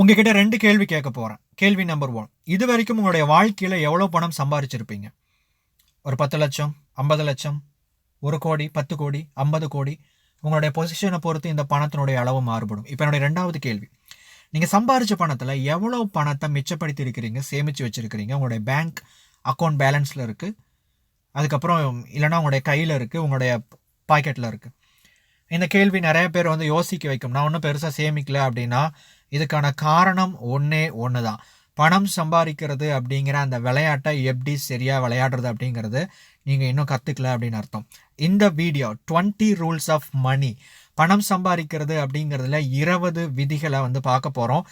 உங்ககிட்ட ரெண்டு கேள்வி கேட்க போகிறேன் கேள்வி நம்பர் ஒன் இது வரைக்கும் உங்களுடைய வாழ்க்கையில் எவ்வளோ பணம் சம்பாரிச்சிருப்பீங்க? ஒரு பத்து லட்சம் ஐம்பது லட்சம் ஒரு கோடி பத்து கோடி ஐம்பது கோடி உங்களுடைய பொசிஷனை பொறுத்து இந்த பணத்தினுடைய அளவு மாறுபடும். இப்போ என்னுடைய ரெண்டாவது கேள்வி நீங்கள் சம்பாரித்த பணத்தில் எவ்வளோ பணத்தை மிச்சப்படுத்தி இருக்கிறீங்க சேமித்து வச்சுருக்கிறீங்க? உங்களுடைய பேங்க் அக்கௌண்ட் பேலன்ஸில் இருக்குது அதுக்கப்புறம் இல்லைன்னா உங்களுடைய கையில் இருக்குது உங்களுடைய பாக்கெட்டில் இருக்குது இந்த கேள்வி நிறைய பேர் வந்து யோசிக்க வைக்கும். நான் ஒன்றும் பெருசாக சேமிக்கல அப்படின்னா இதுக்கான காரணம் ஒன்றே ஒன்று தான் பணம் சம்பாதிக்கிறது அப்படிங்கிற அந்த விளையாட்டை எப்படி சரியாக விளையாடுறது அப்படிங்கிறது நீங்கள் இன்னும் கற்றுக்கல அப்படின்னு அர்த்தம். இந்த video twenty rules of money பணம் சம்பாதிக்கிறது அப்படிங்கிறதுல இருபது விதிகளை வந்து பார்க்க போகிறோம்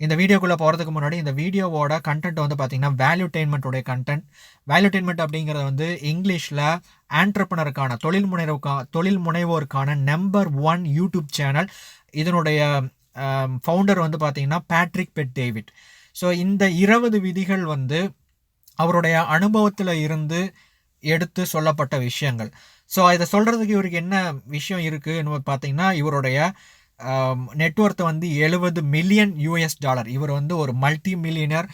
இந்த வீடியோக்குள்ளே போகிறதுக்கு முன்னாடி இந்த வீடியோவோட கண்டென்ட் வந்து பார்த்திங்கன்னா வேல்யூடெயின்மெண்ட்டுடைய கண்டென்ட் வேல்யூடெயின்மெண்ட் அப்படிங்கிறது வந்து இங்கிலீஷில் ஆண்டர்பனருக்கான தொழில் முனைவுக்கான தொழில் முனைவோருக்கான நம்பர் ஒன் யூடியூப் சேனல் இதனுடைய ஃபவுண்டர் வந்து பார்த்தீங்கன்னா பேட்ரிக் பெட் டேவிட் ஸோ இந்த இருபது விதிகள் வந்து அவருடைய அனுபவத்தில் இருந்து எடுத்து சொல்லப்பட்ட விஷயங்கள். ஸோ இதை சொல்கிறதுக்கு இவருக்கு என்ன விஷயம் இருக்குதுன்னு பார்த்தீங்கன்னா இவருடைய நெட்ஒர்த்தை வந்து எழுபது மில்லியன் யூஎஸ் டாலர் இவர் வந்து ஒரு மல்டி மில்லியனர்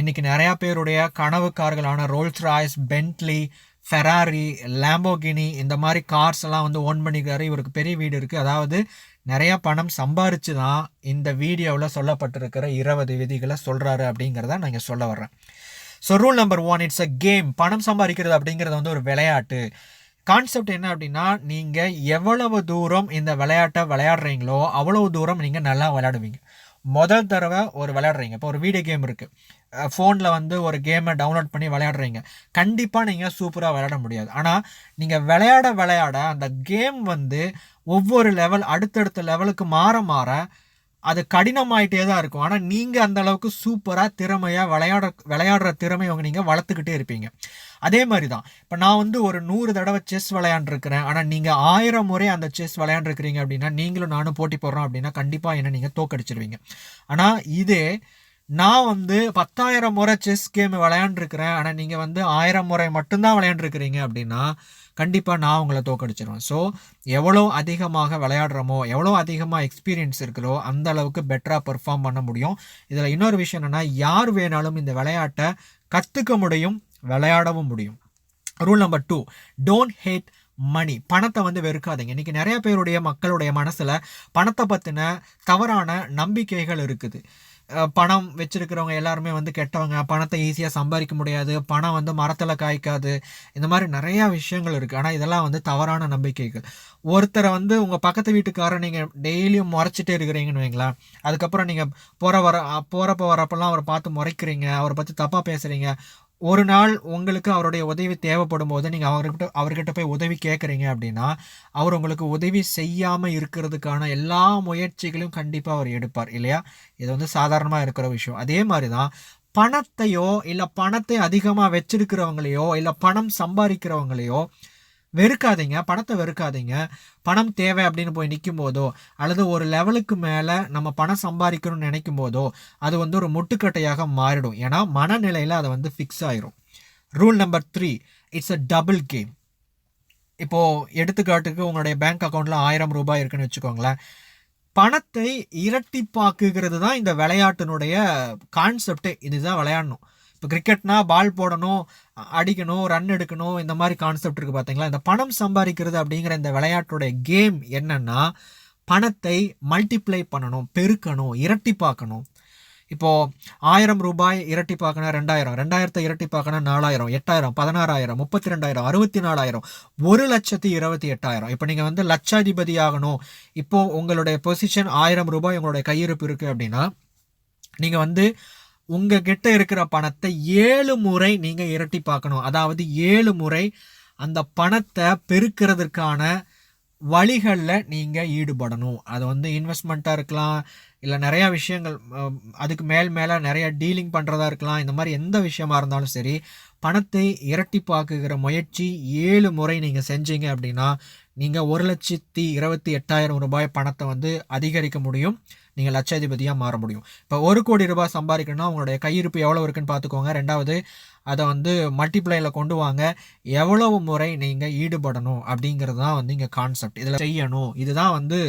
இன்றைக்கி நிறையா பேருடைய கனவு கார்களான Rolls Royce Bentley Ferrari Lamborghini இந்த மாதிரி கார்ஸ் எல்லாம் வந்து ஓன் பண்ணிக்கிறாரு. இவருக்கு பெரிய வீடு இருக்குது அதாவது நிறையா பணம் சம்பாரித்து தான் இந்த வீடியோவில் சொல்லப்பட்டிருக்கிற இருபது விதிகளை சொல்கிறாரு அப்படிங்கிறத நான் இங்கே சொல்ல வர்றேன். So rule number one it's a game பணம் சம்பாதிக்கிறது அப்படிங்கிறது வந்து ஒரு விளையாட்டு. கான்செப்ட் என்ன அப்படின்னா நீங்கள் எவ்வளவு தூரம் இந்த விளையாட்டை விளையாடுறீங்களோ அவ்வளவு தூரம் நீங்கள் நல்லா விளையாடுவீங்க. முதல் தடவை ஒரு விளையாடுறீங்க. இப்போ ஒரு வீடியோ கேம் இருக்குது ஃபோனில் வந்து ஒரு கேமை டவுன்லோட் பண்ணி விளையாடுறீங்க. கண்டிப்பாக நீங்கள் சூப்பராக விளையாட முடியாது. ஆனால் நீங்கள் விளையாட விளையாட அந்த கேம் வந்து ஒவ்வொரு லெவல் அடுத்தடுத்த லெவலுக்கு மாற மாற அது கடினமாயிட்டே தான் இருக்கும். ஆனால் நீங்கள் அந்த அளவுக்கு சூப்பராக திறமையாக விளையாட விளையாடுற திறமை அவங்க நீங்கள் வளர்த்துக்கிட்டே இருப்பீங்க. அதே மாதிரி தான் இப்போ நான் வந்து ஒரு நூறு தடவை செஸ் விளையாண்டுருக்கிறேன். ஆனால் நீங்கள் ஆயிரம் முறை அந்த செஸ் விளையாண்டுருக்கிறீங்க அப்படின்னா நீங்களும் நானும் போட்டி போடுறோம் அப்படின்னா கண்டிப்பாக என்ன நீங்கள் தோக்கடிச்சிருவீங்க. ஆனால் இதே நான் வந்து பத்தாயிரம் முறை செஸ் கேம் விளையாண்டுருக்கிறேன். ஆனால் நீங்கள் வந்து ஆயிரம் முறை மட்டும்தான் விளையாண்டுருக்கிறீங்க அப்படின்னா கண்டிப்பாக நான் உங்களை தோக்கடிச்சிருவேன் ஸோ எவ்வளோ அதிகமாக விளையாடுறோமோ எவ்வளோ அதிகமாக எக்ஸ்பீரியன்ஸ் இருக்கிறோ அந்த அளவுக்கு பெட்டராக பெர்ஃபார்ம் பண்ண முடியும். இதில் இன்னொரு விஷயம் என்னென்னா யார் வேணாலும் இந்த விளையாட்டை கற்றுக்க முடியும் விளையாடவும் முடியும். Rule number two don't hate money பணத்தை வந்து வெறுக்காதீங்க. இன்றைக்கி நிறைய பேருடைய மக்களுடைய மனசில் பணத்தை பற்றின தவறான நம்பிக்கைகள் இருக்குது. பணம் வச்சுருக்கிறவங்க எல்லாருமே வந்து கெட்டவங்க. பணத்தை ஈஸியாக சம்பாதிக்க முடியாது. பணம் வந்து மரத்தில் காய்க்காது. இந்த மாதிரி நிறையா விஷயங்கள் இருக்குது ஆனால் இதெல்லாம் வந்து தவறான நம்பிக்கைகள். ஒருத்தரை வந்து உங்கள் பக்கத்து வீட்டுக்காரரை நீங்கள் டெய்லியும் முறைச்சிட்டே இருக்கிறீங்கன்னு வைங்களேன். அதுக்கப்புறம் நீங்கள் போகிற வர போகிறப்ப வரப்பெல்லாம் அவரை பார்த்து முறைக்கிறீங்க. அவரை பற்றி தப்பாக பேசுகிறீங்க ஒரு நாள் உங்களுக்கு அவருடைய உதவி தேவைப்படும் போது நீங்கள் அவர்கிட்ட அவர்கிட்ட போய் உதவி கேட்குறீங்க அப்படின்னா அவர் உங்களுக்கு உதவி செய்யாமல் இருக்கிறதுக்கான எல்லா முயற்சிகளையும் கண்டிப்பாக அவர் எடுப்பார் இல்லையா? இது வந்து சாதாரணமாக இருக்கிற விஷயம். அதே மாதிரி தான் பணத்தையோ இல்லை பணத்தை அதிகமாக வச்சிருக்கிறவங்களையோ இல்லை பணம் சம்பாதிக்கிறவங்களையோ வெறுக்காதீங்க பணத்தை வெறுக்காதீங்க. பணம் தேவை அப்படின்னு போய் நிற்கும் போதோ அல்லது ஒரு லெவலுக்கு மேலே நம்ம பணம் சம்பாதிக்கணும்னு நினைக்கும் போதோ அது வந்து ஒரு முட்டுக்கட்டையாக மாறிடும். ஏன்னா மனநிலையில் அதை வந்து ஃபிக்ஸ் ஆயிரும். Rule number three it's a double game இப்போது எடுத்துக்காட்டுக்கு உங்களுடைய பேங்க் அக்கௌண்ட்டில் ஆயிரம் ரூபாய் இருக்குன்னு வச்சுக்கோங்களேன். பணத்தை இரட்டிப்பாக்குகிறது தான் இந்த விளையாட்டினுடைய கான்செப்டே இதுதான் விளையாடணும். இப்போ கிரிக்கெட்னா பால் போடணும் அடிக்கணும் ரன் எடுக்கணும் இந்த மாதிரி கான்செப்ட் இருக்குது பார்த்தீங்களா இந்த பணம் சம்பாதிக்கிறது அப்படிங்கிற இந்த விளையாட்டுடைய கேம் என்னென்னா பணத்தை மல்டிப்ளை பண்ணணும் பெருக்கணும் இரட்டி பார்க்கணும். இப்போது ஆயிரம் ரூபாய் இரட்டி பார்க்கணும் ரெண்டாயிரம் ரெண்டாயிரத்தை இரட்டி பார்க்கணும் நாலாயிரம் எட்டாயிரம் பதினாறாயிரம் முப்பத்தி ரெண்டாயிரம் அறுபத்தி நாலாயிரம் ஒரு லட்சத்தி இருபத்தி எட்டாயிரம். இப்போ நீங்கள் வந்து லட்சாதிபதி ஆகணும். இப்போது உங்களுடைய பொசிஷன் ஆயிரம் ரூபாய் உங்களுடைய கையிருப்பு இருக்குது அப்படின்னா நீங்கள் வந்து உங்ககிட்ட இருக்கிற பணத்தை ஏழு முறை நீங்கள் இரட்டி பார்க்கணும். அதாவது ஏழு முறை அந்த பணத்தை பெருக்கிறதுக்கான வழிகளில் நீங்கள் ஈடுபடணும். அது வந்து இன்வெஸ்ட்மெண்ட்டாக இருக்கலாம் இல்லை நிறையா விஷயங்கள் அதுக்கு மேல் மேலே நிறையா டீலிங் பண்ணுறதா இருக்கலாம் இந்த மாதிரி எந்த விஷயமா இருந்தாலும் சரி பணத்தை இரட்டிப்பாக்குகிற முயற்சி ஏழு முறை நீங்கள் செஞ்சீங்க அப்படின்னா நீங்கள் ஒரு லட்சத்தி இருபத்தி எட்டாயிரம் ரூபாய் பணத்தை வந்து அதிகரிக்க முடியும். நீங்கள் லட்சாதிபதியாக மாற முடியும். இப்போ ஒரு கோடி ரூபாய் சம்பாதிக்கணும்னா உங்களுடைய கையிருப்பு எவ்வளோ இருக்குன்னு பார்த்துக்கோங்க ரெண்டாவது அதை வந்து மல்டிப்ளையில் கொண்டு வாங்க. எவ்வளவு முறை நீங்கள் ஈடுபடணும் அப்படிங்கிறது தான் வந்து இங்கே கான்செப்ட் இதில் செய்யணும். இதுதான் வந்து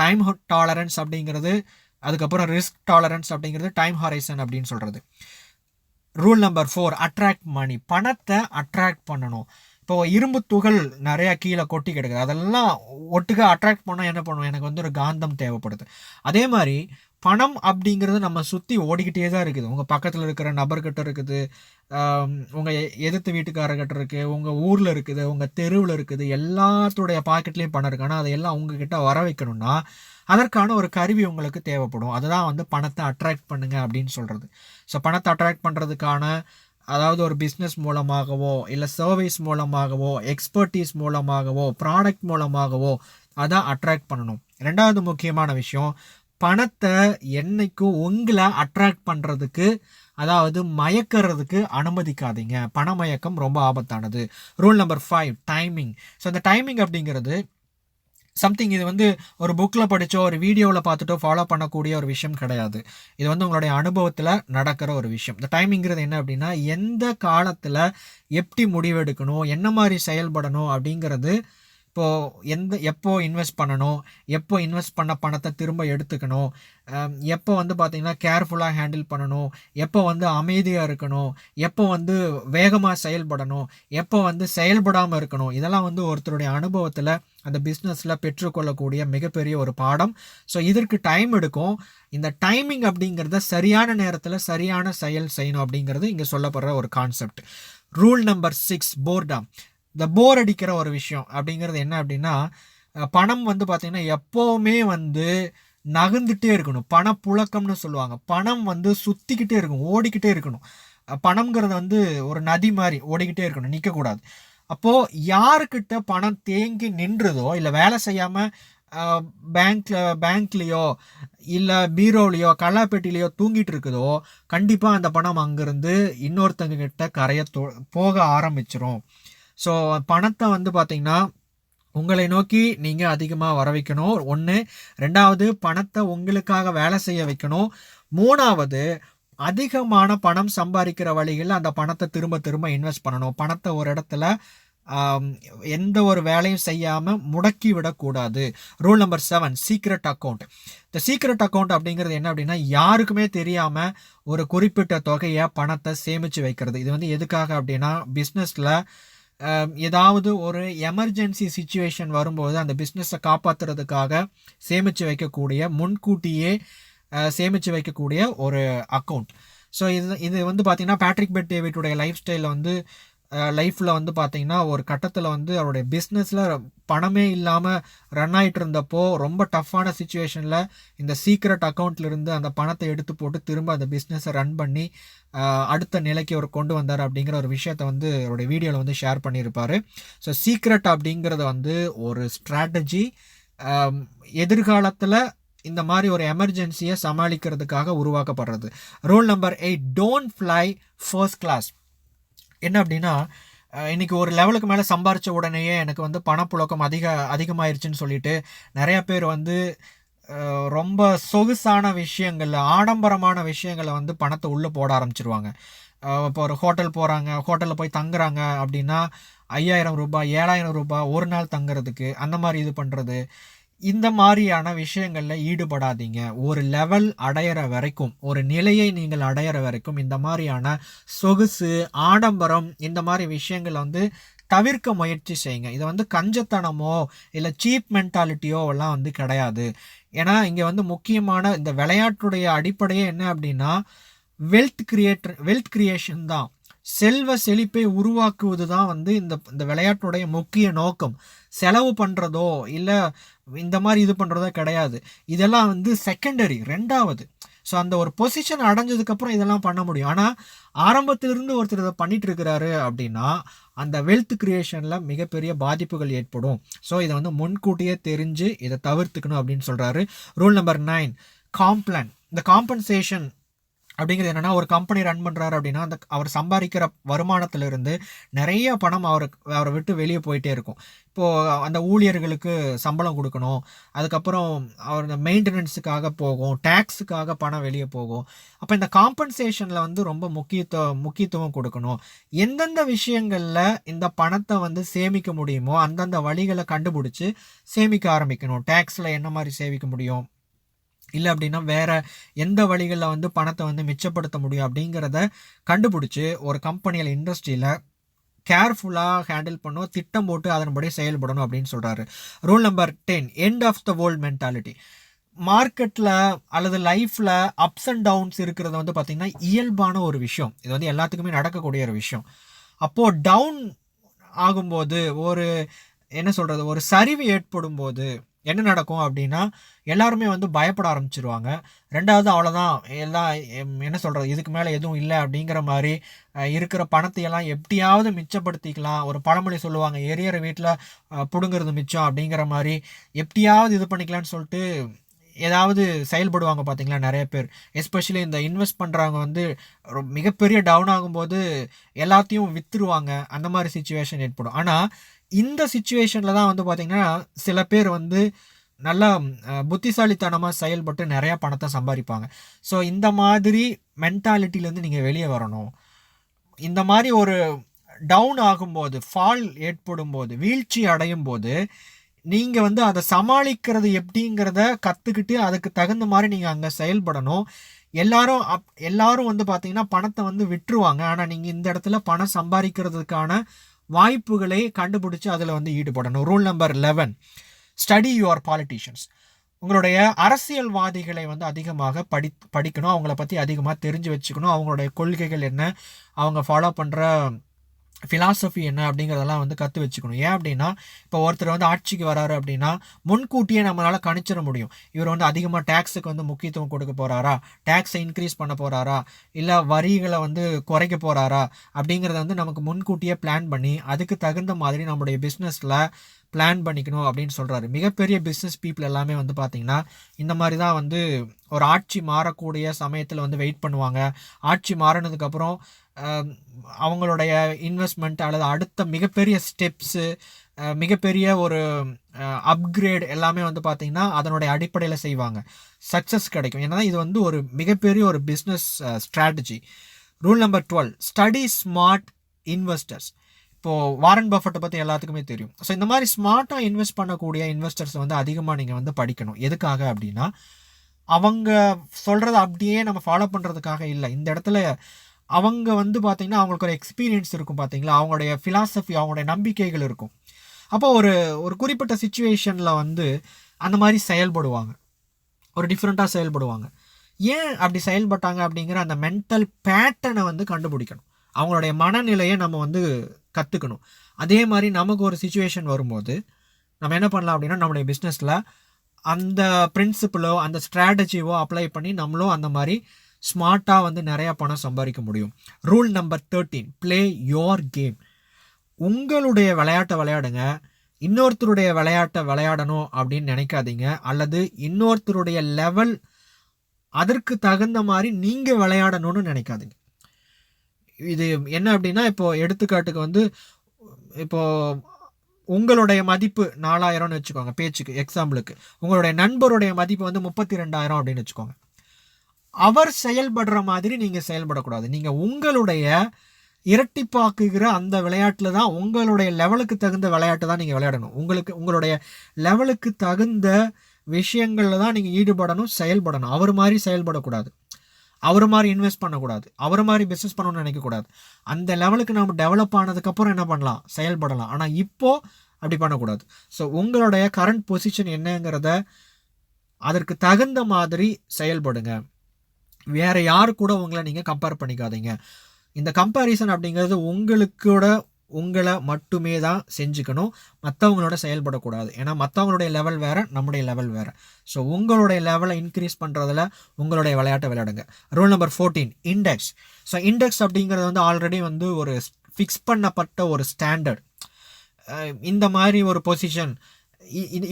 டைம் டாலரன்ஸ் அப்படிங்கிறது அதுக்கப்புறம் ரிஸ்க் டாலரன்ஸ் அப்படிங்கிறது டைம் ஹாரைசன் அப்படின்னு சொல்கிறது rule number four attract money பணத்தை அட்ராக்ட் பண்ணணும். இப்போ இரும்பு துகள் நிறையா கீழே கொட்டி கிடக்குது. அதெல்லாம் ஒட்டுக்க அட்ராக்ட் பண்ணால் என்ன பண்ணுவோம் எனக்கு வந்து ஒரு காந்தம் தேவைப்படுது. அதே மாதிரி பணம் அப்படிங்கிறது நம்ம சுற்றி ஓடிக்கிட்டே தான் இருக்குது. உங்கள் பக்கத்தில் இருக்கிற நபர்கிட்ட இருக்குது. உங்கள் எதிர்த்து வீட்டுக்காரர்கிட்ட இருக்குது உங்கள் ஊரில் இருக்குது. உங்கள் தெருவில் இருக்குது. எல்லாத்துடைய பாக்கெட்லேயும் பணம் இருக்குது ஆனால் அதையெல்லாம் உங்ககிட்ட வர வைக்கணும்னா அதற்கான ஒரு கருவி உங்களுக்கு தேவைப்படும். அதுதான் வந்து பணத்தை அட்ராக்ட் பண்ணுங்கள் அப்படின்னு சொல்கிறது ஸோ பணத்தை அட்ராக்ட் பண்ணுறதுக்கான அதாவது ஒரு பிஸ்னஸ் மூலமாகவோ இல்லை சர்வீஸ் மூலமாகவோ எக்ஸ்பர்டீஸ் மூலமாகவோ ப்ராடக்ட் மூலமாகவோ அதான் அட்ராக்ட் பண்ணணும். ரெண்டாவது முக்கியமான விஷயம் பணத்தை என்றைக்கும் உங்களை அட்ராக்ட் பண்ணுறதுக்கு அதாவது மயக்கிறதுக்கு அனுமதிக்காதீங்க. பணமயக்கம் ரொம்ப ஆபத்தானது. Rule number five timing so அந்த டைமிங் அப்படிங்கிறது சம்திங் இது வந்து ஒரு புக்கில் படித்தோ ஒரு வீடியோவில் பார்த்துட்டோ ஃபாலோ பண்ணக்கூடிய ஒரு விஷயம் கிடையாது. இது வந்து உங்களுடைய அனுபவத்தில் நடக்கிற ஒரு விஷயம். இந்த டைமிங்கிறது என்ன அப்படின்னா எந்த காலத்தில் எப்படி முடிவெடுக்கணும் என்ன மாதிரி செயல்படணும் அப்படிங்கிறது இப்போது எந்த எப்போ இன்வெஸ்ட் பண்ணணும்? எப்போ இன்வெஸ்ட் பண்ண பணத்தை திரும்ப எடுத்துக்கணும்? எப்போ வந்து பார்த்திங்கன்னா கேர்ஃபுல்லாக ஹேண்டில் பண்ணணும்? எப்போ வந்து அமைதியாக இருக்கணும்? எப்போ வந்து வேகமாக செயல்படணும்? எப்போ வந்து செயல்படாமல் இருக்கணும்? இதெல்லாம் வந்து ஒருத்தருடைய அனுபவத்தில் அந்த பிஸ்னஸில் பெற்றுக்கொள்ளக்கூடிய மிகப்பெரிய ஒரு பாடம். ஸோ இதற்கு டைம் எடுக்கும். இந்த டைமிங் அப்படிங்கிறத சரியான நேரத்தில் சரியான செயல் செய்யணும் அப்படிங்கிறது இங்கே சொல்லப்படுற ஒரு concept rule number six boredom இந்த போர் அடிக்கிற ஒரு விஷயம் அப்படிங்கிறது என்ன அப்படின்னா பணம் வந்து பார்த்திங்கன்னா எப்போவுமே வந்து நகர்ந்துட்டே இருக்கணும். பணப்புழக்கம்னு சொல்லுவாங்க. பணம் வந்து சுற்றிக்கிட்டே இருக்கணும் ஓடிக்கிட்டே இருக்கணும். பணம்ங்கிறது வந்து ஒரு நதி மாதிரி ஓடிக்கிட்டே இருக்கணும் நிற்கக்கூடாது அப்போது யாருக்கிட்ட பணம் தேங்கி நின்றுதோ இல்லை வேலை செய்யாமல் பேங்க்கில் பேங்க்லேயோ இல்லை பீரோலையோ கல்லாப்பெட்டிலையோ தூங்கிட்டு இருக்குதோ கண்டிப்பாக அந்த பணம் அங்கேருந்து இன்னொருத்தங்க கிட்ட கரைய போக ஆரம்பிச்சிரும். ஸோ பணத்தை வந்து பார்த்திங்கன்னா உங்களை நோக்கி நீங்கள் அதிகமாக வர வைக்கணும். ஒன்று ரெண்டாவது பணத்தை உங்களுக்காக வேலை செய்ய வைக்கணும். மூணாவது அதிகமான பணம் சம்பாதிக்கிற வழிகளில் அந்த பணத்தை திரும்ப திரும்ப இன்வெஸ்ட் பண்ணணும். பணத்தை ஒரு இடத்துல எந்த ஒரு வேலையும் செய்யாமல் முடக்கி விடக்கூடாது. Rule number seven secret account இந்த சீக்ரெட் அக்கௌண்ட் அப்படிங்கிறது என்ன அப்படின்னா யாருக்குமே தெரியாமல் ஒரு குறிப்பிட்ட தொகையை பணத்தை சேமித்து வைக்கிறது. இது வந்து எதுக்காக அப்படின்னா பிஸ்னஸில் ஏதாவது ஒரு எமர்ஜென்சி சுச்சுவேஷன் வரும்போது அந்த பிஸ்னஸை காப்பாற்றுறதுக்காக சேமித்து வைக்கக்கூடிய முன்கூட்டியே சேமித்து வைக்கக்கூடிய ஒரு அக்கௌண்ட் ஸோ இது இது வந்து பார்த்திங்கன்னா பேட்ரிக் பெட் டேவிட்டுடைய லைஃப் ஸ்டைலில் வந்து லைஃப்பில் வந்து பார்த்திங்கன்னா ஒரு கட்டத்தில் வந்து அவருடைய பிஸ்னஸில் பணமே இல்லாமல் ரன் ஆகிட்டு இருந்தப்போ ரொம்ப டஃப்பான சுச்சுவேஷனில் இந்த சீக்ரெட் அக்கௌண்ட்லேருந்து அந்த பணத்தை எடுத்து போட்டு திரும்ப அந்த பிஸ்னஸை ரன் பண்ணி அடுத்த நிலைக்கு அவர் கொண்டு வந்தார் அப்படிங்கிற ஒரு விஷயத்த வந்து அவருடைய வீடியோவில் வந்து ஷேர் பண்ணியிருப்பார். ஸோ சீக்ரெட் அப்படிங்கிறது வந்து ஒரு ஸ்ட்ராட்டஜி எதிர்காலத்தில் இந்த மாதிரி ஒரு எமர்ஜென்சியை சமாளிக்கிறதுக்காக உருவாக்கப்படுறது. Rule number eight don't fly first class என்ன அப்படின்னா இன்றைக்கி ஒரு லெவலுக்கு மேலே சம்பாரித்த உடனேயே எனக்கு வந்து பணப்புழக்கம் அதிக அதிகமாயிருச்சுன்னு சொல்லிட்டு நிறையா பேர் வந்து ரொம்ப சொகுசான விஷயங்களில் ஆடம்பரமான விஷயங்களை வந்து பணத்தை உள்ளே போட ஆரம்பிச்சிருவாங்க. இப்போ ஒரு ஹோட்டல் போகிறாங்க ஹோட்டலில் போய் தங்குறாங்க அப்படின்னா ஐயாயிரம் ரூபாய் ஏழாயிரம் ரூபாய் ஒரு நாள் தங்குறதுக்கு அந்த மாதிரி இது பண்ணுறது இந்த மாதிரியான விஷயங்களில் ஈடுபடாதீங்க. ஒரு லெவல் அடையிற வரைக்கும் ஒரு நிலையை நீங்கள் அடையிற வரைக்கும் இந்த மாதிரியான சொகுசு ஆடம்பரம் இந்த மாதிரி விஷயங்களை வந்து தவிர்க்க முயற்சி செய்யுங்க. இதை வந்து கஞ்சத்தனமோ இல்லை சீப் மென்டாலிட்டியோ எல்லாம் வந்து கிடையாது. ஏன்னா இங்கே வந்து முக்கியமான இந்த விளையாட்டுடைய அடிப்படையே என்ன அப்படின்னா வெல்த் கிரியேட்டர் வெல்த் கிரியேஷன் தான். செல்வ செழிப்பை உருவாக்குவது தான் வந்து இந்த இந்த விளையாட்டுடைய முக்கிய நோக்கம். செலவு பண்ணுறதோ இல்லை இந்த மாதிரி இது பண்ணுறதோ கிடையாது. இதெல்லாம் வந்து செகண்டரி ரெண்டாவது. ஸோ அந்த ஒரு பொசிஷன் அடைஞ்சதுக்கப்புறம் இதெல்லாம் பண்ண முடியும். ஆனால் ஆரம்பத்திலிருந்து ஒருத்தர் இதை பண்ணிட்டு இருக்கிறாரு அப்படின்னா அந்த வெல்த் கிரியேஷனில் மிகப்பெரிய பாதிப்புகள் ஏற்படும். ஸோ இதை வந்து முன்கூட்டியே தெரிஞ்சு இதை தவிர்த்துக்கணும் அப்படின்னு சொல்கிறாரு ரூல் நம்பர் நைன் காம்ப்ளான் இந்த காம்பன்சேஷன் அப்படிங்கிறது என்னென்னா ஒரு கம்பெனி ரன் பண்ணுறாரு அப்படின்னா அந்த அவர் சம்பாதிக்கிற வருமானத்திலிருந்து நிறைய பணம் அவருக்கு அவரை விட்டு வெளியே போயிட்டே இருக்கும். இப்போது அந்த ஊழியர்களுக்கு சம்பளம் கொடுக்கணும். அதுக்கப்புறம் அவர் இந்த மெயின்டெனன்ஸுக்காக போகும் டேக்ஸுக்காக பணம் வெளியே போகும். அப்போ இந்த காம்பன்சேஷனில் வந்து ரொம்ப முக்கியத்துவம் முக்கியத்துவம் கொடுக்கணும். எந்தெந்த விஷயங்களில் இந்த பணத்தை வந்து சேமிக்க முடியுமோ அந்தந்த வழிகளை கண்டுபிடிச்சி சேமிக்க ஆரம்பிக்கணும். டேக்ஸில் என்ன மாதிரி சேமிக்க முடியும்? இல்லை அப்படின்னா வேறு எந்த வழிகளில் வந்து பணத்தை வந்து மிச்சப்படுத்த முடியும் அப்படிங்கிறத கண்டுபிடிச்சி ஒரு கம்பெனியில் இண்டஸ்ட்ரியில் கேர்ஃபுல்லாக ஹேண்டில் பண்ணும் திட்டம் போட்டு அதன்படி செயல்படணும் அப்படின்னு சொல்கிறாரு rule number ten end of the world mentality மார்க்கெட்டில் அல்லது லைஃப்பில் அப்ஸ் அண்ட் டவுன்ஸ் இருக்கிறது வந்து பார்த்திங்கன்னா இயல்பான ஒரு விஷயம். இது வந்து எல்லாத்துக்குமே நடக்கக்கூடிய ஒரு விஷயம். அப்போது டவுன் ஆகும்போது ஒரு என்ன சொல்கிறது ஒரு சரிவு ஏற்படும் போது என்ன நடக்கும் அப்படின்னா எல்லாருமே வந்து பயப்பட ஆரம்பிச்சிருவாங்க. ரெண்டாவது அவ்வளோதான் எல்லாம் என்ன சொல்கிறது இதுக்கு மேலே எதுவும் இல்லை அப்படிங்கிற மாதிரி இருக்கிற பணத்தையெல்லாம் எப்படியாவது மிச்சப்படுத்திக்கலாம். ஒரு பழமொழி சொல்லுவாங்க எரியற வீட்டில் பிடுங்கிறது மிச்சம் அப்படிங்கிற மாதிரி எப்படியாவது இது பண்ணிக்கலான்னு சொல்லிட்டு ஏதாவது செயல்படுவாங்க பார்த்தீங்களா நிறைய பேர். எஸ்பெஷலி இந்த இன்வெஸ்ட் பண்ணுறவங்க வந்து மிகப்பெரிய டவுன் ஆகும்போது எல்லாத்தையும் விற்றுருவாங்க அந்த மாதிரி சுச்சுவேஷன் ஏற்படும். ஆனால் இந்த சுச்சுவேஷனில் தான் வந்து பார்த்திங்கன்னா சில பேர் வந்து நல்லா புத்திசாலித்தனமாக செயல்பட்டு நிறையா பணத்தை சம்பாதிப்பாங்க. ஸோ இந்த மாதிரி மென்டாலிட்டிலேருந்து நீங்கள் வெளியே வரணும். இந்த மாதிரி ஒரு டவுன் ஆகும்போது ஃபால் ஏற்படும் போது வீழ்ச்சி அடையும் போது நீங்கள் வந்து அதை சமாளிக்கிறது எப்படிங்கிறத கற்றுக்கிட்டு அதுக்கு தகுந்த மாதிரி நீங்கள் அங்கே செயல்படணும். எல்லாரும் அப் எல்லாரும் வந்து பார்த்தீங்கன்னா பணத்தை வந்து விட்டுருவாங்க. ஆனால் நீங்கள் இந்த இடத்துல பணம் சம்பாதிக்கிறதுக்கான வாய்ப்புகளை கண்டுபிடிச்சி அதில் வந்து ஈடுபடணும். Rule number eleven study your politicians உங்களுடைய அரசியல்வாதிகளை வந்து அதிகமாக படி படிக்கணும். அவங்கள பற்றி அதிகமாக தெரிஞ்சு வச்சுக்கணும். அவங்களுடைய கொள்கைகள் என்ன? அவங்க ஃபாலோ பண்ணுற ஃபிலாசபி என்ன அப்படிங்கிறதெல்லாம் வந்து கற்று வச்சுக்கணும். ஏன் அப்படின்னா இப்போ ஒருத்தர் வந்து ஆட்சிக்கு வராரு அப்படின்னா முன்கூட்டியே நம்மளால் கணிச்சிட முடியும். இவர் வந்து அதிகமாக டேக்ஸுக்கு வந்து முக்கியத்துவம் கொடுக்க போகிறாரா டேக்ஸை இன்க்ரீஸ் பண்ண போகிறாரா இல்லை வரிகளை வந்து குறைக்க போகிறாரா அப்படிங்கிறத வந்து நமக்கு முன்கூட்டியே பிளான் பண்ணி அதுக்கு தகுந்த மாதிரி நம்முடைய பிஸ்னஸில் பிளான் பண்ணிக்கணும் அப்படின்னு சொல்கிறாரு மிகப்பெரிய பிஸ்னஸ் பீப்புள் எல்லாமே வந்து பார்த்திங்கன்னா இந்த மாதிரி தான் வந்து ஒரு ஆட்சி மாறக்கூடிய சமயத்தில் வந்து வெயிட் பண்ணுவாங்க. ஆட்சி மாறினதுக்கப்புறம் அவங்களுடைய இன்வெஸ்ட்மெண்ட் அல்லது அடுத்த மிகப்பெரிய ஸ்டெப்ஸு மிகப்பெரிய ஒரு அப்கிரேட் எல்லாமே வந்து பார்த்திங்கன்னா அதனுடைய அடிப்படையில் செய்வாங்க. சக்ஸஸ் கிடைக்கும். ஏன்னா இது வந்து ஒரு மிகப்பெரிய ஒரு business strategy rule number twelve study smart investors இப்போது வாரன் பஃபட்டை பற்றி எல்லாத்துக்குமே தெரியும். ஸோ இந்த மாதிரி ஸ்மார்ட்டாக இன்வெஸ்ட் பண்ணக்கூடிய இன்வெஸ்டர்ஸை வந்து அதிகமாக நீங்கள் வந்து படிக்கணும். எதுக்காக அப்படின்னா அவங்க சொல்கிறத அப்படியே நம்ம ஃபாலோ பண்ணுறதுக்காக இல்லை. இந்த இடத்துல அவங்க வந்து பார்த்திங்கன்னா அவங்களுக்கு ஒரு எக்ஸ்பீரியன்ஸ் இருக்கும் பார்த்தீங்களா அவங்களுடைய ஃபிலாசபி அவங்களுடைய நம்பிக்கைகள் இருக்கும். அப்போ ஒரு ஒரு குறிப்பிட்ட சுச்சுவேஷனில் வந்து அந்த மாதிரி செயல்படுவாங்க. ஒரு டிஃப்ரெண்ட்டாக செயல்படுவாங்க. ஏன் அப்படி செயல்பட்டாங்க அப்படிங்கிற அந்த மென்டல் பேட்டனை வந்து கண்டுபிடிக்கணும். அவங்களுடைய மனநிலையை நம்ம வந்து கற்றுக்கணும் அதே மாதிரி நமக்கு ஒரு சுச்சுவேஷன் வரும்போது நம்ம என்ன பண்ணலாம் அப்படின்னா நம்மளுடைய பிஸ்னஸில் அந்த பிரின்சிப்பிளோ அந்த ஸ்ட்ராட்டஜியோ அப்ளை பண்ணி நம்மளும் அந்த மாதிரி ஸ்மார்ட்டாக வந்து நிறையா பணம் சம்பாதிக்க முடியும். Rule number thirteen play your game உங்களுடைய விளையாட்டை விளையாடுங்க. இன்னொருத்தருடைய விளையாட்டை விளையாடணும் அப்படின்னு நினைக்காதீங்க. அல்லது இன்னொருத்தருடைய லெவல் அதற்கு தகுந்த மாதிரி நீங்கள் விளையாடணும்னு நினைக்காதீங்க. இது என்ன அப்படின்னா இப்போது எடுத்துக்காட்டுக்கு வந்து இப்போது உங்களுடைய மதிப்பு நாலாயிரம்னு வச்சுக்கோங்க பேச்சுக்கு எக்ஸாம்பிளுக்கு உங்களுடைய நண்பருடைய மதிப்பு வந்து முப்பத்தி ரெண்டாயிரம் அப்படின்னு வச்சுக்கோங்க. அவர் செயல்படுற மாதிரி நீங்கள் செயல்படக்கூடாது. நீங்கள் உங்களுடைய இரட்டிப்பாக்குகிற அந்த விளையாட்டில் தான் உங்களுடைய லெவலுக்கு தகுந்த விளையாட்டு தான் நீங்கள் விளையாடணும். உங்களுக்கு உங்களுடைய லெவலுக்கு தகுந்த விஷயங்களில் தான் நீங்கள் ஈடுபடணும் செயல்படணும். அவர் மாதிரி செயல்படக்கூடாது. அவர் மாதிரி இன்வெஸ்ட் பண்ணக்கூடாது. அவர் மாதிரி பிஸ்னஸ் பண்ணணும்னு நினைக்கக்கூடாது. அந்த லெவலுக்கு நம்ம டெவலப் ஆனதுக்கப்புறம் என்ன பண்ணலாம்? செயல்படலாம். ஆனால் இப்போது அப்படி பண்ணக்கூடாது. ஸோ உங்களுடைய கரண்ட் பொசிஷன் என்னங்கிறத அதற்கு தகுந்த மாதிரி செயல்படுங்க. வேறு யாரு கூட உங்களை நீங்கள் கம்பேர் பண்ணிக்காதீங்க. இந்த கம்பேரிசன் அப்படிங்கிறது உங்களுக்கூட உங்களை மட்டுமே தான் செஞ்சுக்கணும். மற்றவங்களோட செயல்படக்கூடாது. ஏன்னா மற்றவங்களுடைய லெவல் வேறு நம்முடைய லெவல் வேறு. ஸோ உங்களுடைய லெவலை இன்க்ரீஸ் பண்ணுறதுல உங்களுடைய விளையாட்டை விளையாடுங்க. Rule number fourteen index so index அப்படிங்கிறது வந்து ஆல்ரெடி வந்து ஒரு ஃபிக்ஸ் பண்ணப்பட்ட ஒரு ஸ்டாண்டர்ட் இந்த மாதிரி ஒரு பொசிஷன்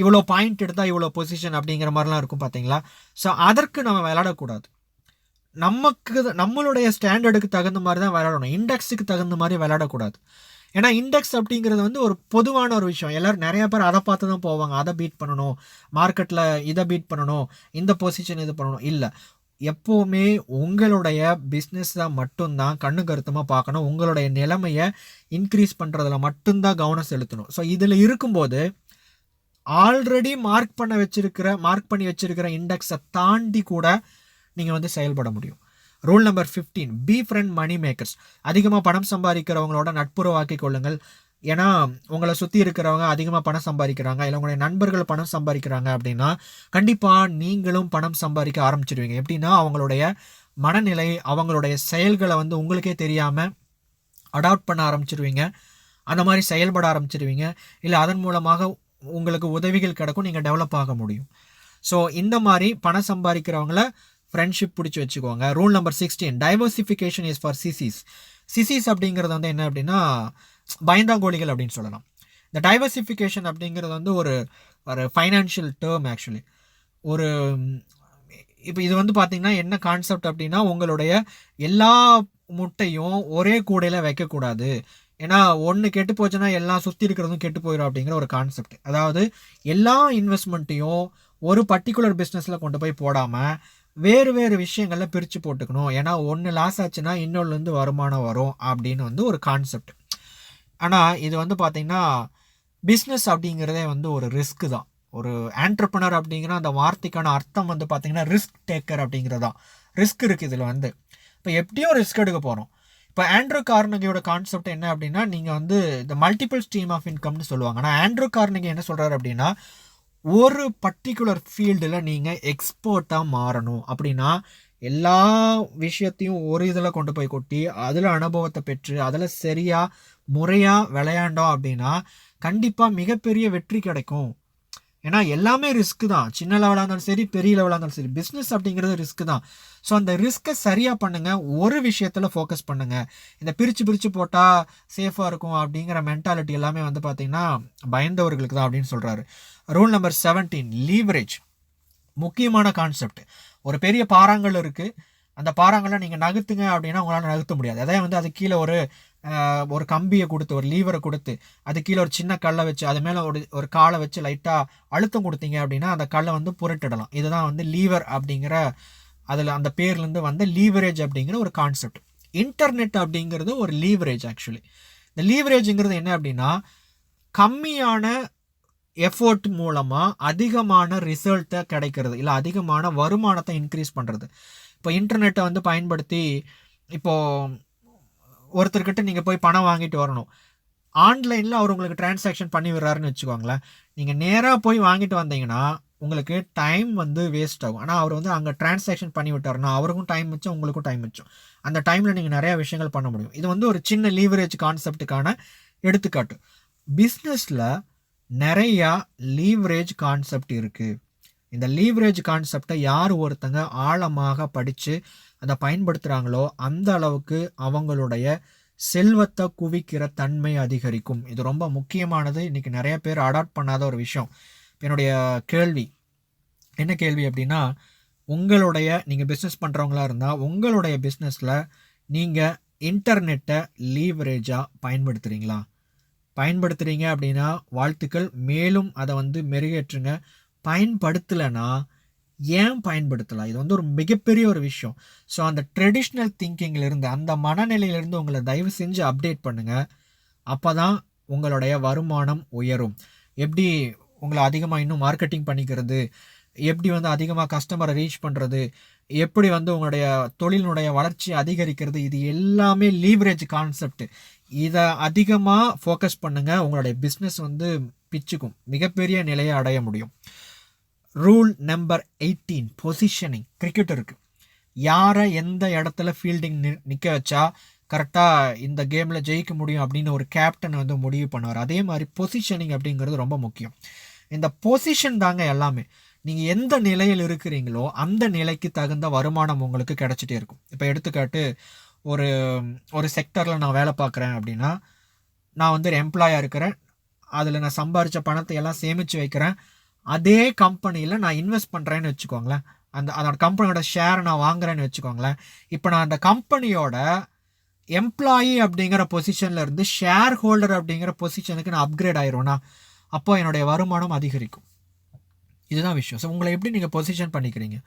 இவ்வளோ பாயிண்ட் எடுத்தால் இவ்வளோ பொசிஷன் அப்படிங்கிற மாதிரிலாம் இருக்கும் பார்த்தீங்களா ஸோ அதற்கு நம்ம விளையாடக்கூடாது. நமக்கு நம்மளுடைய ஸ்டாண்டர்டுக்கு தகுந்த மாதிரி தான் விளையாடணும். இண்டெக்ஸுக்கு தகுந்த மாதிரி விளையாடக்கூடாது. ஏன்னா இண்டெக்ஸ் அப்படிங்கிறது வந்து ஒரு பொதுவான ஒரு விஷயம். எல்லோரும் நிறைய பேர் அதை பார்த்து தான் போவாங்க. அதை பீட் பண்ணணும். மார்க்கெட்டில் இதை பீட் பண்ணணும். இந்த பொசிஷன் இது பண்ணணும். இல்லை. எப்போவுமே உங்களுடைய பிஸ்னஸை மட்டும்தான் கண்ணு கருத்தமாக பார்க்கணும். உங்களுடைய நிலைமையை இன்க்ரீஸ் பண்ணுறதுல மட்டும்தான் கவனம் செலுத்தணும். ஸோ இதில் இருக்கும்போது ஆல்ரெடி மார்க் பண்ண வச்சுருக்கிற மார்க் பண்ணி வச்சுருக்கிற இண்டெக்ஸை தாண்டி கூட நீங்கள் வந்து செயல்பட முடியும். Rule number fifteen befriend money makers அதிகமாக பணம் சம்பாதிக்கிறவங்களோட நட்புறவாக்கி கொள்ளுங்கள். ஏன்னா உங்களை சுற்றி இருக்கிறவங்க அதிகமாக பணம் சம்பாதிக்கிறாங்க. இல்லை உங்களுடைய நண்பர்கள் பணம் சம்பாதிக்கிறாங்க அப்படின்னா கண்டிப்பாக நீங்களும் பணம் சம்பாதிக்க ஆரம்பிச்சிடுவீங்க எப்படின்னா அவங்களுடைய மனநிலை அவங்களுடைய செயல்களை வந்து உங்களுக்கே தெரியாமல் அடாப்ட் பண்ண ஆரம்பிச்சிருவீங்க. அந்த மாதிரி செயல்பட ஆரம்பிச்சிருவீங்க. இல்லை அதன் மூலமாக உங்களுக்கு உதவிகள் கிடைக்கும். நீங்கள் டெவலப் ஆக முடியும். ஸோ இந்த மாதிரி பணம் சம்பாதிக்கிறவங்கள ஃப்ரெண்ட்ஷிப் பிடிச்சி வச்சுக்கோங்க. Rule number sixteen diversification is for sissies sissies அப்படிங்கிறது வந்து என்ன அப்படின்னா பயந்தாங்கோழிகள் அப்படின்னு சொல்லலாம். இந்த டைவர்சிஃபிகேஷன் அப்படிங்கிறது வந்து ஒரு ஒரு ஃபைனான்ஷியல் டேர்ம் ஆக்சுவலி ஒரு இப்போ இது வந்து பார்த்திங்கன்னா என்ன கான்செப்ட் அப்படின்னா உங்களுடைய எல்லா முட்டையும் ஒரே கூடையில் வைக்கக்கூடாது. ஏன்னா ஒன்று கெட்டு போச்சுன்னா எல்லாம் சுற்றி இருக்கிறதும் கெட்டு போயிடும் அப்படிங்கிற ஒரு கான்செப்ட் அதாவது எல்லா இன்வெஸ்ட்மெண்ட்டையும் ஒரு பர்டிகுலர் பிஸ்னஸில் கொண்டு போய் போடாமல் வேறு வேறு விஷயங்களில் பிரித்து போட்டுக்கணும். ஏன்னா ஒன்று லாஸ் ஆச்சுன்னா இன்னொன்றுலேருந்து வருமானம் வரும் அப்படின்னு வந்து ஒரு கான்செப்ட் ஆனால் இது வந்து பார்த்திங்கன்னா பிஸ்னஸ் அப்படிங்கிறதே வந்து ஒரு ரிஸ்க்கு தான். ஒரு ஆண்டர்பனர் அப்படிங்கிற அந்த வார்த்தைக்கான அர்த்தம் வந்து பார்த்திங்கன்னா ரிஸ்க் டேக்கர் அப்படிங்கிறது தான் ரிஸ்க் இருக்குது இதில் வந்து. இப்போ எப்படியும் ரிஸ்க் எடுக்க போகிறோம் இப்போ ஆண்ட்ரூ கார்னகியோட கான்செப்ட் என்ன அப்படின்னா நீங்கள் வந்து இந்த மல்டிபிள் ஸ்ட்ரீம் ஆஃப் இன்கம்னு சொல்லுவாங்க. ஆனால் ஆண்ட்ரூ கார்னகி என்ன சொல்கிறாரு அப்படின்னா ஒரு பர்டிகுலர் ஃபீல்டில் நீங்கள் எக்ஸ்பர்ட்டாக மாறணும். அப்படின்னா எல்லா விஷயத்தையும் ஒரு இதில் கொண்டு போய் கொட்டி அதில் அனுபவத்தை பெற்று அதில் சரியாக முறையாக விளையாண்டோம் அப்படின்னா கண்டிப்பாக மிகப்பெரிய வெற்றி கிடைக்கும். ஏன்னா எல்லாமே ரிஸ்க்கு தான். சின்ன லெவலாக இருந்தாலும் சரி பெரிய லெவலாக இருந்தாலும் சரி பிஸ்னஸ் அப்படிங்கிறது ரிஸ்க்கு தான். ஸோ அந்த ரிஸ்க்கை சரியாக பண்ணுங்கள் ஒரு விஷயத்தில் ஃபோக்கஸ் பண்ணுங்கள் இந்த பிரித்து பிரித்து போட்டால் சேஃபாக இருக்கும் அப்படிங்கிற மென்டாலிட்டி எல்லாமே வந்து பார்த்திங்கன்னா பயந்தவர்களுக்கு தான் அப்படின்னு சொல்கிறாரு ரூல் நம்பர் செவன்டீன் லீவரேஜ் முக்கியமான கான்செப்ட் ஒரு பெரிய பாறாங்கல் இருக்குது அந்த பாறாங்கல்ல நீங்கள் நகர்த்துங்க அப்படின்னா உங்களால் நகர்த்த முடியாது. அதே வந்து அது கீழே ஒரு ஒரு கம்பியை கொடுத்து ஒரு லீவரை கொடுத்து அது கீழே ஒரு சின்ன கல்லை வச்சு அது மேலே ஒரு ஒரு காலை வச்சு லைட்டாக அழுத்தம் கொடுத்தீங்க அப்படின்னா அந்த கல்லை வந்து புரட்டிடலாம். இதுதான் வந்து லீவர் அப்படிங்கிற அதில் அந்த பேர்லேருந்து வந்த லீவரேஜ் அப்படிங்கிற ஒரு கான்செப்ட் இன்டர்நெட் அப்படிங்கிறது ஒரு லீவரேஜ் ஆக்சுவலி இந்த லீவரேஜுங்கிறது என்ன அப்படின்னா கம்மியான எஃபோர்ட் மூலமாக அதிகமான ரிசல்ட்டை கிடைக்கிறது. இல்லை அதிகமான வருமானத்தை இன்க்ரீஸ் பண்ணுறது இப்போ இன்டர்நெட்டை வந்து பயன்படுத்தி இப்போது ஒருத்தர்கிட்ட நீங்கள் போய் பணம் வாங்கிட்டு வரணும். ஆன்லைனில் அவர் உங்களுக்கு டிரான்சாக்ஷன் பண்ணி விடுறாருன்னு வச்சுக்கோங்களேன். நீங்கள் நேராக போய் வாங்கிட்டு வந்தீங்கன்னா உங்களுக்கு டைம் வந்து வேஸ்ட் ஆகும். ஆனால் அவர் வந்து அங்கே டிரான்சாக்ஷன் பண்ணி விட்டாருன்னா அவருக்கும் டைம் வச்சோம் உங்களுக்கும் டைம் வச்சோம் அந்த டைமில் நீங்கள் நிறையா விஷயங்கள் பண்ண முடியும். இது வந்து ஒரு சின்ன லீவரேஜ் கான்செப்டுக்கான எடுத்துக்காட்டு. பிஸ்னஸில் நிறையா லீவரேஜ் கான்செப்ட் இருக்குது இந்த லீவரேஜ் கான்செப்டை யார் ஒருத்தங்க ஆழமாக படித்து அதை பயன்படுத்துகிறாங்களோ அந்த அளவுக்கு அவங்களுடைய செல்வத்தை குவிக்கிற தன்மை அதிகரிக்கும். இது ரொம்ப முக்கியமானது. இன்றைக்கி நிறைய பேர் அடாப்ட் பண்ணாத ஒரு விஷயம். என்னுடைய கேள்வி. என்ன கேள்வி அப்படின்னா உங்களுடைய நீங்கள் பிஸ்னஸ் பண்ணுறவங்களா இருந்தால் உங்களுடைய பிஸ்னஸில் நீங்கள் இன்டர்நெட்டை லீவரேஜாக பயன்படுத்துகிறீங்களா பயன்படுத்துகிறீங்க அப்படின்னா வாழ்த்துக்கள். மேலும் அதை வந்து மெருகேற்றுங்க. பயன்படுத்தலைன்னா ஏன் பயன்படுத்தலாம்? இது வந்து ஒரு மிகப்பெரிய ஒரு விஷயம். ஸோ அந்த ட்ரெடிஷ்னல் திங்கிங்கிலிருந்து அந்த மனநிலையிலிருந்து உங்களை தயவு செஞ்சு அப்டேட் பண்ணுங்கள் அப்போ தான் உங்களுடைய வருமானம் உயரும். எப்படி உங்களை அதிகமாக இன்னும் மார்க்கெட்டிங் பண்ணிக்கிறது? எப்படி வந்து அதிகமாக கஸ்டமரை ரீச் பண்ணுறது எப்படி வந்து உங்களுடைய தொழிலினுடைய வளர்ச்சி அதிகரிக்கிறது? இது எல்லாமே லீவரேஜ் கான்செப்ட் இதை அதிகமாக ஃபோக்கஸ் பண்ணுங்கள் உங்களுடைய பிஸ்னஸ் வந்து பிச்சுக்கும். மிகப்பெரிய நிலையை அடைய முடியும். ரூல் நம்பர் எயிட்டீன் பொசிஷனிங் கிரிக்கெட்டருக்கு யாரை எந்த இடத்துல ஃபீல்டிங் நிற்க வச்சா கரெக்டாக இந்த கேமில் ஜெயிக்க முடியும் அப்படின்னு ஒரு கேப்டன் வந்து முடிவு பண்ணுவார். அதே மாதிரி பொசிஷனிங் அப்படிங்கிறது ரொம்ப முக்கியம். இந்த பொசிஷன் தாங்க எல்லாமே. நீங்கள் எந்த நிலையில் இருக்கிறீங்களோ அந்த நிலைக்கு தகுந்த வருமானம் உங்களுக்கு கிடச்சிட்டே இருக்கும். இப்போ எடுத்துக்காட்டு ஒரு ஒரு செக்டரில் நான் வேலை பார்க்குறேன் அப்படின்னா நான் வந்து ஒரு எம்ப்ளாயாக இருக்கிறேன். அதில் நான் சம்பாரித்த பணத்தை எல்லாம் சேமித்து வைக்கிறேன். அதே கம்பெனியில் நான் இன்வெஸ்ட் பண்ணுறேன்னு வச்சுக்கோங்களேன். அந்த அதோட கம்பெனியோட ஷேரை நான் வாங்குறேன்னு வச்சுக்கோங்களேன். இப்போ நான் அந்த கம்பெனியோட எம்ப்ளாயி அப்படிங்கிற பொசிஷனில் இருந்து ஷேர் ஹோல்டர் அப்படிங்கிற பொசிஷனுக்கு நான் அப்கிரேட் ஆயிடுவேன்னா அப்போ என்னுடைய வருமானம் அதிகரிக்கும். இதுதான் விஷயம். ஸோ உங்களை எப்படி நீங்கள் பொசிஷன் பண்ணிக்கிறீங்க?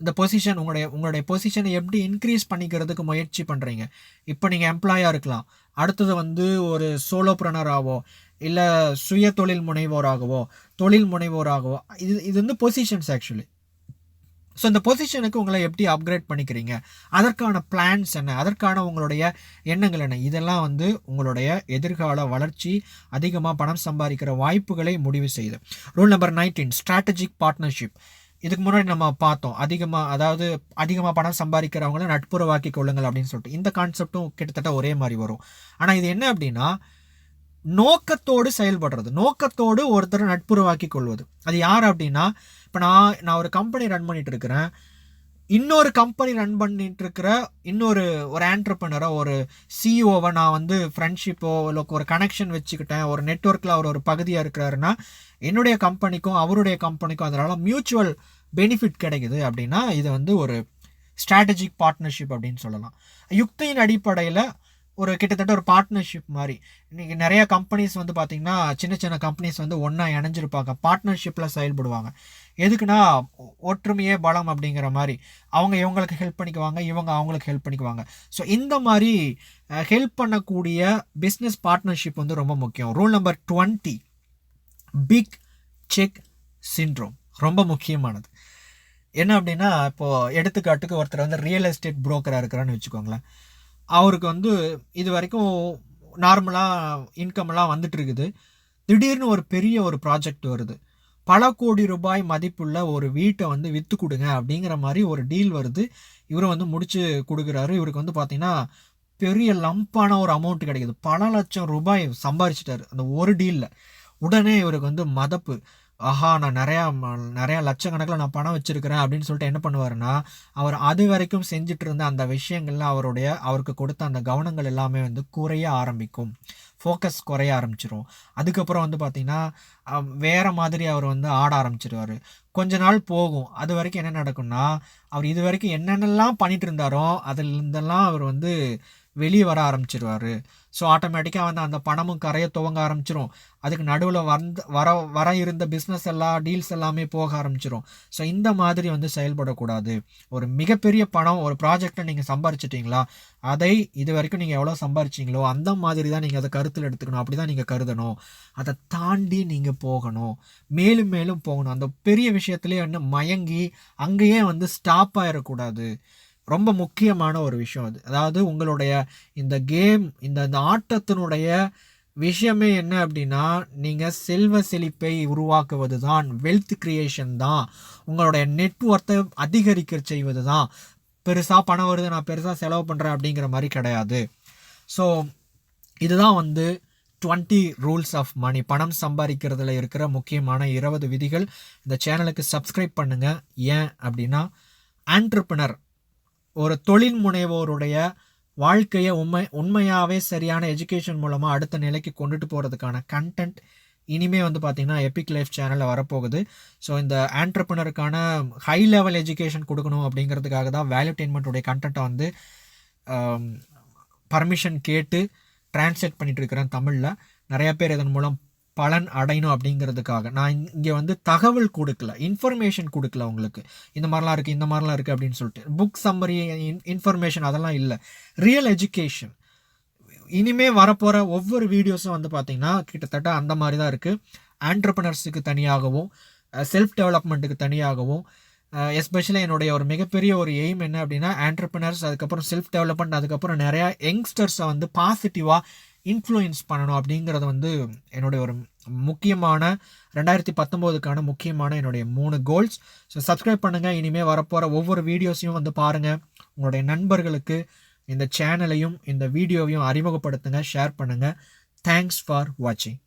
இந்த பொசிஷன் உங்களுடைய உங்களுடைய பொசிஷனை எப்படி இன்க்ரீஸ் பண்ணிக்கிறதுக்கு முயற்சி பண்ணுறீங்க இப்போ நீங்கள் எம்ப்ளாயாக இருக்கலாம். அடுத்தது வந்து ஒரு சோலோ ப்ரனராகவோ இல்லை சுய தொழில் முனைவோராகவோ தொழில் முனைவோராகவோ இது இது வந்து பொசிஷன்ஸ் ஆக்சுவலி ஸோ இந்த பொசிஷனுக்கு உங்களை எப்படி அப்கிரேட் பண்ணிக்கிறீங்க? அதற்கான பிளான்ஸ் என்ன? அதற்கான உங்களுடைய எண்ணங்கள் என்ன? இதெல்லாம் வந்து உங்களுடைய எதிர்கால வளர்ச்சி அதிகமாக பணம் சம்பாதிக்கிற வாய்ப்புகளை முடிவு செய்யுது. Rule number nineteen strategic partnership இதுக்கு முன்னாடி நம்ம பார்த்தோம். அதிகமாக அதாவது அதிகமாக பணம் சம்பாதிக்கிறவங்கள நட்புறவாக்கி கொள்ளுங்கள் அப்படின்னு சொல்லிட்டு இந்த கான்செப்டும் கிட்டத்தட்ட ஒரே மாதிரி வரும். ஆனால் இது என்ன அப்படின்னா நோக்கத்தோடு செயல்படுறது. நோக்கத்தோடு ஒருத்தர் நட்புறவாக்கி கொள்வது. அது யார் அப்படின்னா இப்போ நான் நான் ஒரு கம்பெனி ரன் பண்ணிகிட்டு இருக்கிறேன். இன்னொரு கம்பெனி ரன் பண்ணிட்டு இருக்கிற இன்னொரு ஒரு ஆண்டர்பனரை ஒரு சிஇஓவை நான் வந்து ஃப்ரெண்ட்ஷிப்போ இல்லை ஒரு கனெக்ஷன் வச்சுக்கிட்டேன். ஒரு நெட்ஒர்க்கில் அவர் ஒரு பகுதியாக இருக்கிறாருன்னா என்னுடைய கம்பெனிக்கும் அவருடைய கம்பெனிக்கும் அதனால் மியூச்சுவல் பெனிஃபிட் கிடைக்குது அப்படின்னா இது வந்து ஒரு ஸ்ட்ராட்டஜிக் பார்ட்னர்ஷிப் அப்படின்னு சொல்லலாம். யுக்தியின் அடிப்படையில் ஒரு கிட்டத்தட்ட ஒரு பார்ட்னர்ஷிப் மாதிரி. இன்றைக்கி நிறைய கம்பெனிஸ் வந்து பார்த்திங்கன்னா சின்ன சின்ன கம்பெனிஸ் வந்து ஒன்றா இணைஞ்சிருப்பாங்க. பார்ட்னர்ஷிப்பில் செயல்படுவாங்க. எதுக்குன்னா ஒற்றுமையே பலம் அப்படிங்கிற மாதிரி. அவங்க இவங்களுக்கு ஹெல்ப் பண்ணிக்குவாங்க இவங்க அவங்களுக்கு ஹெல்ப் பண்ணிக்குவாங்க. ஸோ இந்த மாதிரி ஹெல்ப் பண்ணக்கூடிய பிஸ்னஸ் பார்ட்னர்ஷிப் வந்து ரொம்ப முக்கியம். Rule number twenty big check syndrome ரொம்ப முக்கியமானது. என்ன அப்படின்னா இப்போது எடுத்துக்காட்டுக்கு ஒருத்தர் வந்து ரியல் எஸ்டேட் புரோக்கராக இருக்கிறான்னு வச்சுக்கோங்களேன். அவருக்கு வந்து இது வரைக்கும் நார்மலாக இன்கம்லாம் வந்துட்டு இருக்குது திடீர்னு ஒரு பெரிய ஒரு ப்ராஜெக்ட் வருது. பல கோடி ரூபாய் மதிப்புள்ள ஒரு வீட்டை வந்து விற்று கொடுங்க அப்படிங்கிற மாதிரி ஒரு டீல் வருது. இவரும் வந்து முடிச்சு கொடுக்குறாரு. இவருக்கு வந்து பார்த்தீங்கன்னா பெரிய லம்பான ஒரு அமௌண்ட் கிடைக்குது. பல லட்சம் ரூபாய் சம்பாரிச்சிட்டாரு அந்த ஒரு டீலில் உடனே இவருக்கு வந்து மதப்பு. ஆஹா நான் நிறையா நிறையா லட்சக்கணக்கில் நான் பணம் வச்சுருக்கிறேன் அப்படின்னு சொல்லிட்டு என்ன பண்ணுவாருன்னா அவர் அது வரைக்கும் செஞ்சுட்டு இருந்த அந்த விஷயங்கள்ல அவருடைய அவருக்கு கொடுத்த அந்த கவனங்கள் எல்லாமே வந்து குறைய ஆரம்பிக்கும். ஃபோக்கஸ் குறைய ஆரம்பிச்சிரும். அதுக்கப்புறம் வந்து பார்த்திங்கன்னா வேறு மாதிரி அவர் வந்து ஆட ஆரம்பிச்சிருவார். கொஞ்ச நாள் போகும். அது வரைக்கும் என்ன நடக்கும்னா அவர் இது வரைக்கும் என்னென்னலாம் பண்ணிகிட்டு இருந்தாரோ அதில் இருந்தெல்லாம் அவர் வந்து வெளியே வர ஆரம்பிச்சிருவார். ஸோ ஆட்டோமேட்டிக்காக வந்து அந்த பணமும் கரைய துவங்க ஆரம்பிச்சிரும். அதுக்கு நடுவில் வந்து வர வர இருந்த பிஸ்னஸ் எல்லாம் டீல்ஸ் எல்லாமே போக ஆரம்பிச்சிரும். ஸோ இந்த மாதிரி வந்து செயல்படக்கூடாது. ஒரு மிகப்பெரிய பணம் ஒரு ப்ராஜெக்டை நீங்கள் சம்பாரிச்சிட்டிங்களா? அதை இது வரைக்கும் நீங்கள் எவ்வளோ சம்பாரிச்சிங்களோ அந்த மாதிரி தான் நீங்கள் அதை கருத்தில் எடுத்துக்கணும். அப்படி தான் நீங்கள் கருதணும். அதை தாண்டி நீங்கள் போகணும். மேலும் மேலும் போகணும். அந்த பெரிய விஷயத்துலேயே வந்து மயங்கி அங்கேயே வந்து ஸ்டாப் ஆகிடக்கூடாது ரொம்ப முக்கியமான ஒரு விஷயம் அது. அதாவது உங்களுடைய இந்த கேம் இந்த இந்த ஆட்டத்தினுடைய விஷயமே என்ன அப்படின்னா நீங்கள் செல்வ செழிப்பை உருவாக்குவது தான் வெல்த் கிரியேஷன் தான். உங்களுடைய நெட்ஒர்த்தை அதிகரிக்க செய்வது தான் பெருசாக பணம் வருது நான் பெருசாக செலவு பண்ணுறேன் அப்படிங்கிற மாதிரி கிடையாது. ஸோ இதுதான் வந்து டுவெண்ட்டி ரூல்ஸ் ஆஃப் மணி பணம் சம்பாதிக்கிறதுல இருக்கிற முக்கியமான இருபது விதிகள். இந்த சேனலுக்கு சப்ஸ்கிரைப் பண்ணுங்கள் ஏன் அப்படின்னா ஆண்டர்பனர் ஒரு தொழில் முனைவோருடைய வாழ்க்கையை உண்மை உண்மையாகவே சரியான எஜுகேஷன் மூலமாக அடுத்த நிலைக்கு கொண்டுட்டு போகிறதுக்கான கண்டென்ட் இனிமேல் வந்து பார்த்திங்கன்னா எபிக் லைஃப் சேனலில் வரப்போகுது. ஸோ இந்த ஆண்டர்பனருக்கான ஹை லெவல் எஜுகேஷன் கொடுக்கணும் அப்படிங்கிறதுக்காக தான் வேல்யூடெயின்மெண்ட்டுடைய கண்டென்ட்டை வந்து um, பர்மிஷன் கேட்டு டிரான்ஸ்லேட் பண்ணிகிட்டு இருக்கிறேன் தமிழில். நிறையா பேர் இதன் மூலம் பலன் அடையணும் அப்படிங்கிறதுக்காக. நான் இங்கே வந்து தகவல் கொடுக்கல. இன்ஃபர்மேஷன் கொடுக்கல உங்களுக்கு. இந்த மாதிரிலாம் இருக்குது இந்த மாதிரிலாம் இருக்குது அப்படின்னு சொல்லிட்டு. புக் சம்மரி இன்ஃபர்மேஷன் அதெல்லாம் இல்லை. ரியல் எஜுகேஷன் இனிமே வரப்போகிற ஒவ்வொரு வீடியோஸும் வந்து பார்த்திங்கன்னா கிட்டத்தட்ட அந்த மாதிரி தான் இருக்குது ஆண்டர்பனர்ஸுக்கு தனியாகவும் செல்ஃப் டெவலப்மெண்ட்டுக்கு தனியாகவும் எஸ்பெஷலி என்னுடைய ஒரு மிகப்பெரிய ஒரு எய்ம் என்ன அப்படின்னா ஆண்டர்பனர்ஸ் அதுக்கப்புறம் செல்ஃப் டெவலப்மெண்ட் அதுக்கப்புறம் நிறையா யங்ஸ்டர்ஸை வந்து பாசிட்டிவாக இன்ஃப்ளூயன்ஸ் பண்ணணும் அப்படிங்கிறது வந்து என்னுடைய ஒரு முக்கியமான ரெண்டாயிரத்தி பத்தொம்போதுக்கான முக்கியமான என்னுடைய மூணு கோல்ஸ் ஸோ சப்ஸ்கிரைப் பண்ணுங்கள் இனிமேல் வரப்போகிற ஒவ்வொரு வீடியோஸையும் வந்து பாருங்கள் உங்களுடைய நண்பர்களுக்கு இந்த சேனலையும் இந்த வீடியோவையும் அறிமுகப்படுத்துங்க ஷேர் பண்ணுங்கள் தேங்க்ஸ் ஃபார் வாட்சிங்